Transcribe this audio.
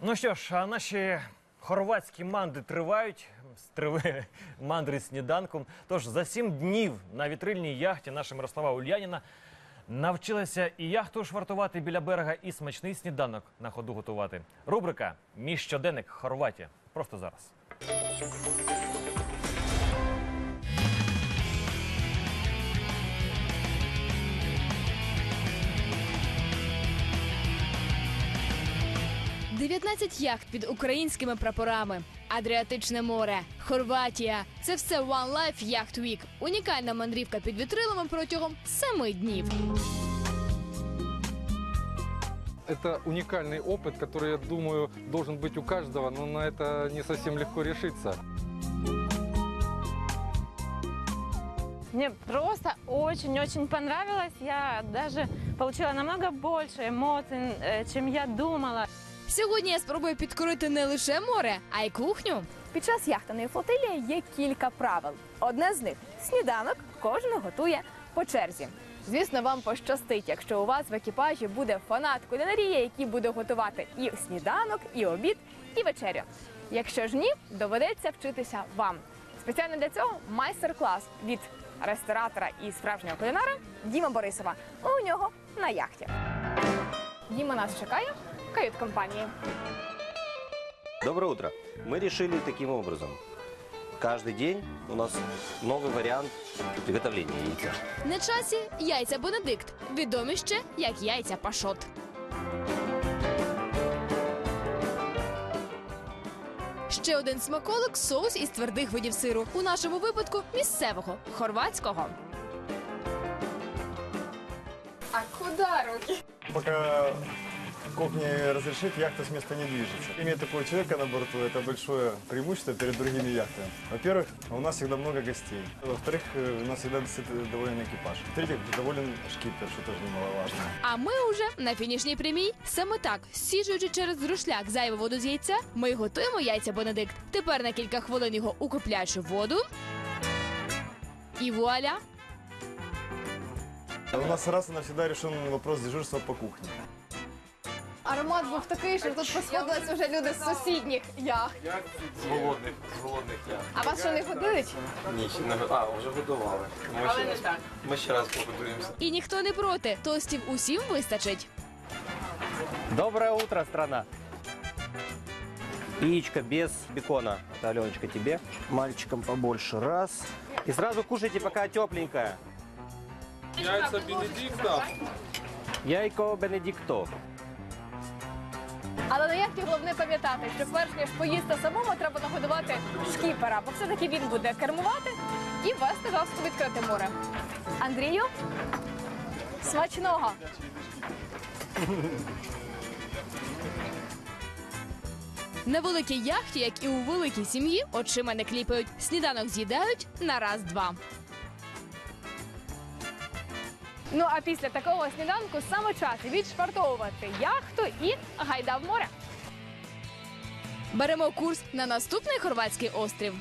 Ну що ж, а наші хорватські манди тривають. триви мандри сніданком. Тож за сім днів на вітрильній яхті наша Мирослава Ульяніна навчилася і яхту швартувати біля берега, і смачний сніданок на ходу готувати. Рубрика Мій щоденник Хорватія. Просто зараз. – 19 яхт під українськими прапорами, Адріатичне море, Хорватія. Це все One Life Yacht Week. Унікальна мандрівка під вітрилами протягом семи днів. Это уникальный опыт, который, я думаю, должен быть у каждого, но на это не совсем легко решиться. Мне просто очень-очень понравилось. Я даже получила намного больше эмоций, э, чем я думала. Сьогодні я спробую підкорити не лише море, а й кухню. Під час яхтаної флотилії є кілька правил. Одне з них сніданок кожен готує по черзі. Звісно, вам пощастить, якщо у вас в екіпажі буде фанат кулінарії, який буде готувати і сніданок, і обід, і вечерю. Якщо ж ні, доведеться вчитися вам. Спеціально для цього майстер-клас від ресторатора і справжнього кулінара Діма Борисова. У нього на яхті. Діма нас чекає в кают-компанії. Доброе утро. Мы решили таким образом. Каждый день у нас новый вариант приготовления яйца. На часі яйця Бенедикт, відомі ще як яйця пашот. Ще один смаколик соус із твердих видів сиру. У нашому випадку місцевого хорватського. А куди руки? Пока кухне разрешит, яхта с места не движется. Иметь такого человека на борту – это большое преимущество перед другими яхтами. Во-первых, у нас всегда много гостей. Во-вторых, э, у нас всегда действительно доволен экипаж. В-третьих, доволен шкипер, что тоже немаловажно. А ми уже на фінішній прямій. Саме так, сіжуючи через друшляк зайву воду з яйця, ми й готуємо яйця Бенедикт. Тепер на кілька хвилин його укріпляючи в воду. І вуаля! У нас раз и навсегда решен вопрос дежурства по кухне. Аромат був такий, що тут посходились вже люди з сусідніх яхт. З голодних, з голодних я. А вас що не годують? Ні, ще не а, вже годували. Ми ще, раз, ми ще раз погодуємося. І ніхто не проти. Тостів усім вистачить. Доброе утро, страна. Яичко без бекона. Это, Аленочка, тебе. Мальчикам побольше. Раз. И сразу кушайте, пока тепленькое. Яйця Бенедикта. Яйко Бенедикто. Але на яхті головне пам'ятати, що перш ніж поїсти самому, треба нагодувати шкіпера, бо все-таки він буде кермувати і вести вас у відкрите море. Андрію, смачного! На великій яхті, як і у великій сім'ї, очима не кліпають. Сніданок з'їдають на раз-два. Ну а після такого сніданку саме час відшвартовувати яхту і гайда в море. Беремо курс на наступний хорватський острів.